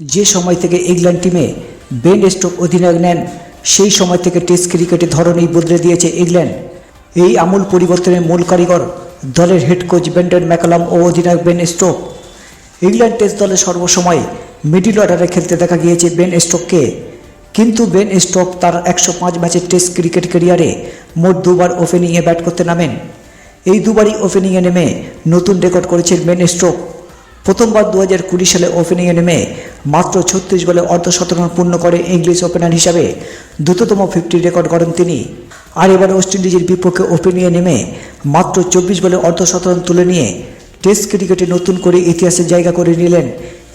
যে সময় থেকে ইংল্যান্ড টিমে বেন স্টোক অধিনায়ক নেন, সেই সময় থেকে টেস্ট ক্রিকেটের ধরনই বদলে দিয়েছে ইংল্যান্ড। এই আমূল পরিবর্তনের মূল কারিগর দলের হেড কোচ বেন্ডন ম্যাকালাম ও অধিনায়ক বেন স্টোক। ইংল্যান্ড টেস্ট দলে সর্বসময় মিডিল অর্ডারে খেলতে দেখা গিয়েছে বেন স্টোককে। কিন্তু বেন স্টোক তার একশো পাঁচ ম্যাচের টেস্ট ক্রিকেট ক্যারিয়ারে মোট দুবার ওপেনিংয়ে ব্যাট করতে নামেন। এই দুবারই ওপেনিংয়ে নেমে নতুন রেকর্ড করেছেন বেন স্টোক। প্রথমবার দু হাজার কুড়ি সালে ওপেনিংয়ে নেমে মাত্র ছত্রিশ বলে অর্ধশতরান পূর্ণ করে ইংলিশ ওপেনার হিসাবে দ্রুততম ফিফটি রেকর্ড করেন তিনি। আর এবার ওয়েস্ট ইন্ডিজের বিপক্ষে ওপেনিংয়ে নেমে মাত্র চব্বিশ বলে অর্ধশতরান তুলে নিয়ে টেস্ট ক্রিকেটে নতুন করে ইতিহাসে জায়গা করে নিলেন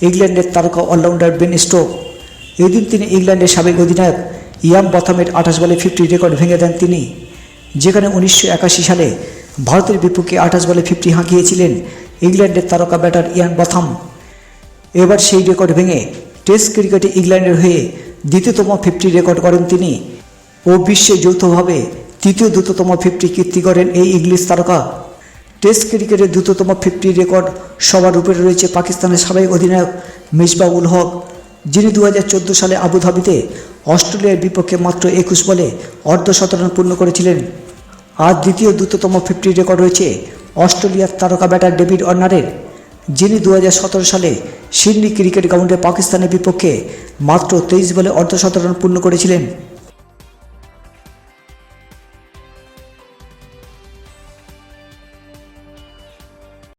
ইংল্যান্ডের তারকা অলরাউন্ডার বেন স্টোক। এদিন তিনি ইংল্যান্ডের সাবেক অধিনায়ক ইয়াম বথামের আঠাশ বলে ফিফটি রেকর্ড ভেঙে দেন তিনি। যেখানে উনিশশো একাশি সালে ভারতের বিপক্ষে আঠাশ বলে ফিফটি হাঁকিয়েছিলেন ইংল্যান্ডের তারকা ব্যাটার ইয়ান বথাম। এবার সেই রেকর্ড ভেঙে টেস্ট ক্রিকেটে ইংল্যান্ডের হয়ে দ্বিতীয়তম ফিফটি রেকর্ড করেন তিনি। ও বিশ্বে যৌথভাবে তৃতীয় দ্রুততম ফিফটি কীর্তি করেন এই ইংলিশ তারকা। টেস্ট ক্রিকেটের দ্রুততম ফিফটি রেকর্ড সবার উপরে রয়েছে পাকিস্তানের সাবেক অধিনায়ক মিসবাউল হক, যিনি দু হাজার চোদ্দ সালে আবুধাবিতে অস্ট্রেলিয়ার বিপক্ষে মাত্র একুশ বলে অর্ধশতরান পূর্ণ করেছিলেন। আর দ্বিতীয় দ্রুততম ফিফটি রেকর্ড রয়েছে অস্ট্রেলিয়ার তারকা ব্যাটার ডেভিড অর্নারের যিনি দু হাজার সতেরো সালে সিডনি ক্রিকেট গ্রাউন্ডে পাকিস্তানের বিপক্ষে মাত্র তেইশ বলে অর্ধশতরান পূর্ণ করেছিলেন।